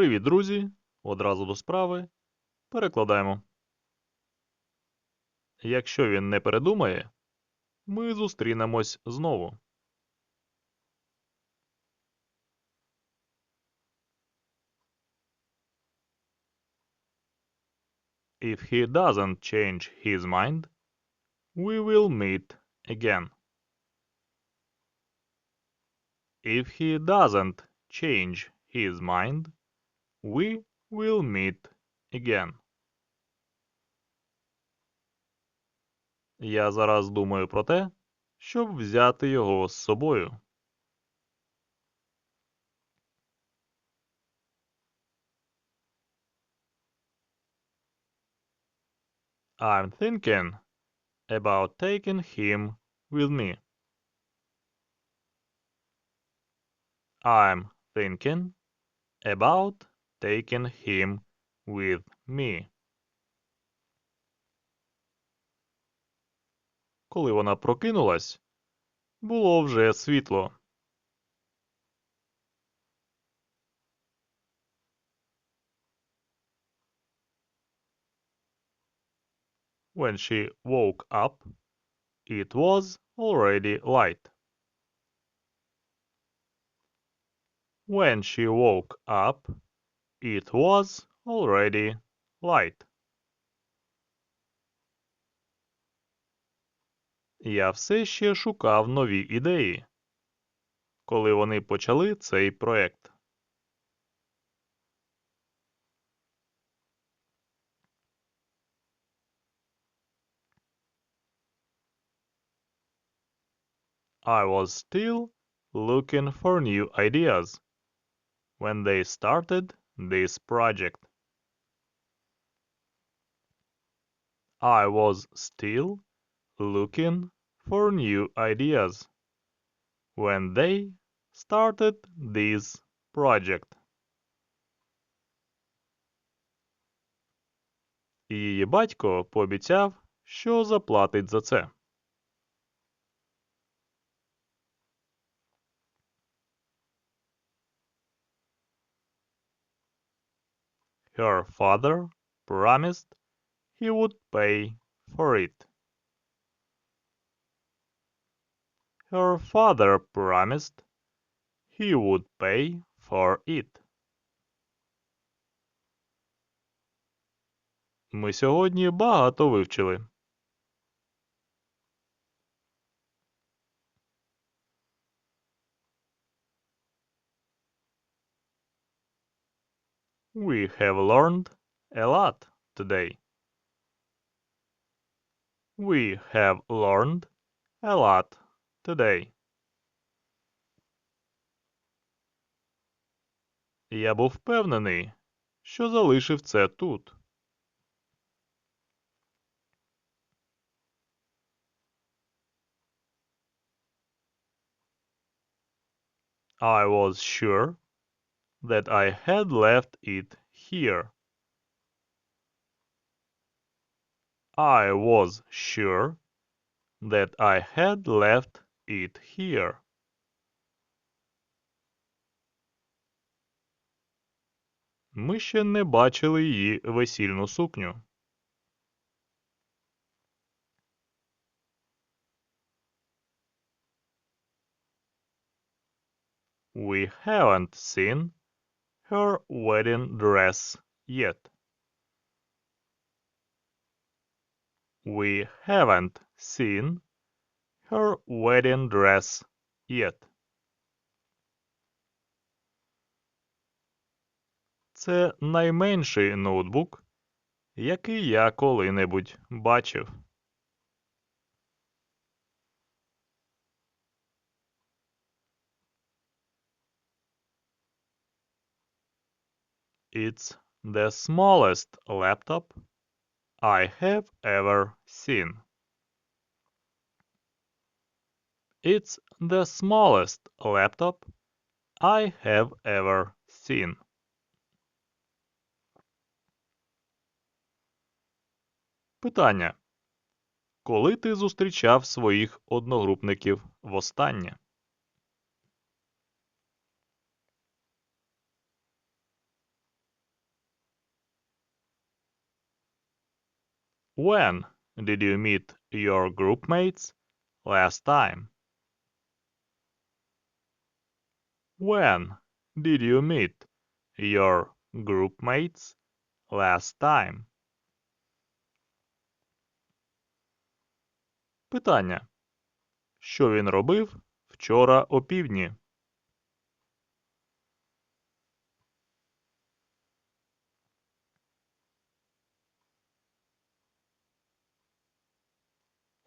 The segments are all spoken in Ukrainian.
Привіт, друзі! Одразу до справи. Перекладаємо. Якщо він не передумає, ми зустрінемось знову. If he doesn't change his mind, we will meet again. If he doesn't change his mind, we will meet again. Я зараз думаю про те, щоб взяти його з собою. I'm thinking about taking him with me. I'm thinking about taking him with me. Коли вона прокинулась, було вже світло. When she woke up, it was already light. When she woke up, it was already light. Я все ще шукав нові ідеї, коли вони почали цей проект. I was still looking for new ideas when they started this project. I was still looking for new ideas when they started this project. Її батько пообіцяв, що заплатить за це. Her father promised he would pay for it. Her father promised he would pay for it. Ми сьогодні багато вивчили. We have learned a lot today. We have learned a lot today. Я був впевнений, що залишив це тут. I was sure that I had left it here. I was sure that I had left it here. Ми ще не бачили її весільну сукню. We haven't seen her wedding dress yet. We haven't seen her wedding dress yet. Це найменший ноутбук, який я коли-небудь бачив. It's the smallest laptop I have ever seen. It's the smallest laptop I have ever seen. Питання. Коли ти зустрічав своїх одногрупників востаннє? When did you meet your group mates last time? When did you meet your group mates last time? Питання. Що він робив вчора опівдні?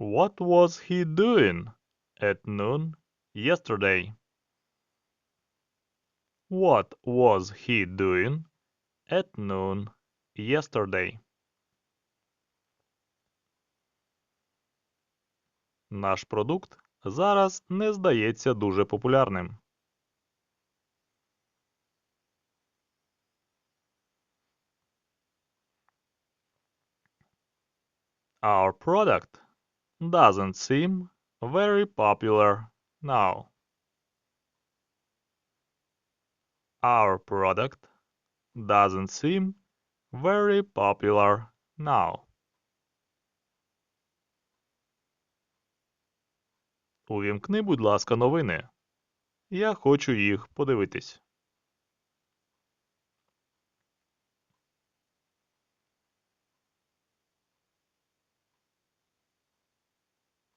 What was he doing at noon yesterday? What was he doing at noon yesterday? Наш продукт зараз не здається дуже популярним. Our product doesn't seem very popular now. Our product doesn't seem very popular now. Увімкни, будь ласка, новини. Я хочу їх подивитись.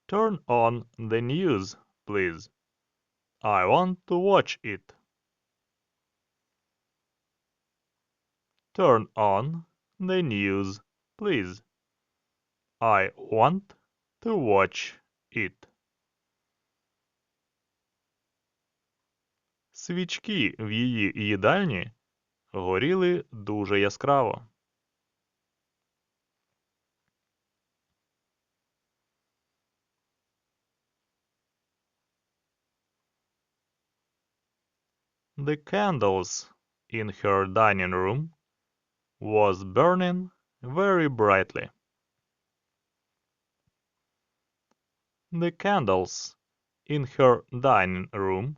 Turn on the news, please. I want to watch it. Turn on the news, please. I want to watch it. Свічки в її їдальні горіли дуже яскраво. The candles in her dining room was burning very brightly. The candles in her dining room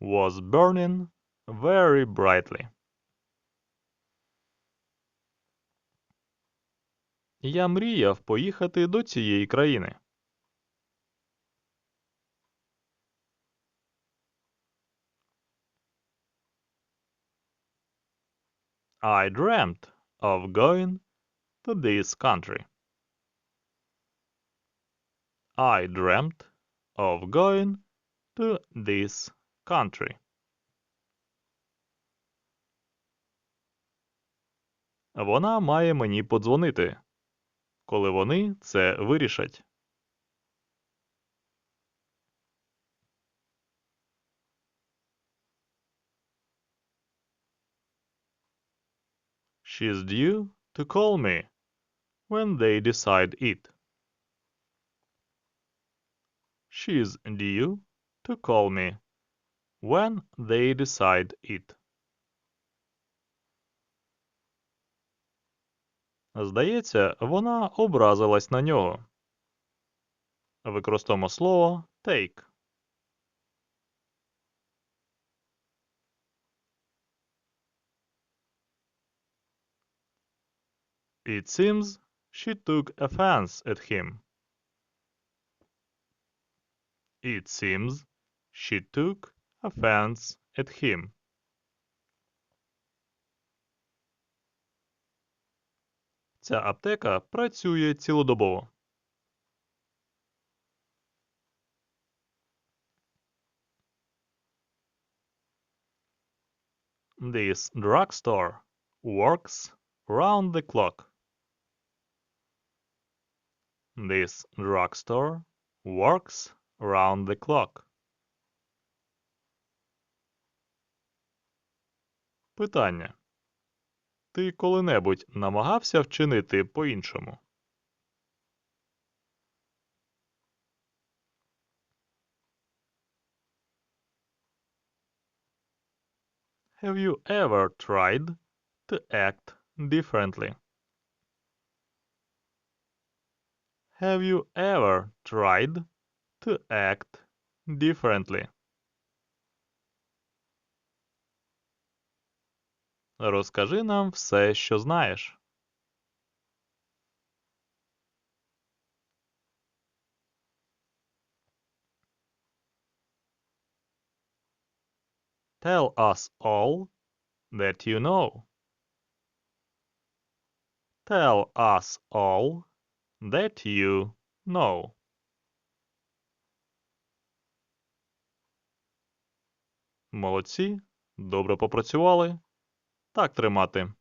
was burning very brightly. Я мріяв поїхати до цієї країни. I dreamt of going to this country. I dreamt of going to this country. Вона має мені подзвонити, коли вони це вирішать. She's due to call me when they decide it. She's due to call me when they decide it. Здається, вона образилась на нього. Використовуємо слово take. It seems she took offense at him. It seems she took offense at him. Ця аптека працює цілодобово. This drugstore works round the clock. This drugstore works round the clock. Питання. Ти коли-небудь намагався вчинити по-іншому? Have you ever tried to act differently? Have you ever tried to act differently? Розкажи нам все, що знаєш. Tell us all that you know. Tell us all that you know. Молодці. Добре попрацювали. Так тримати.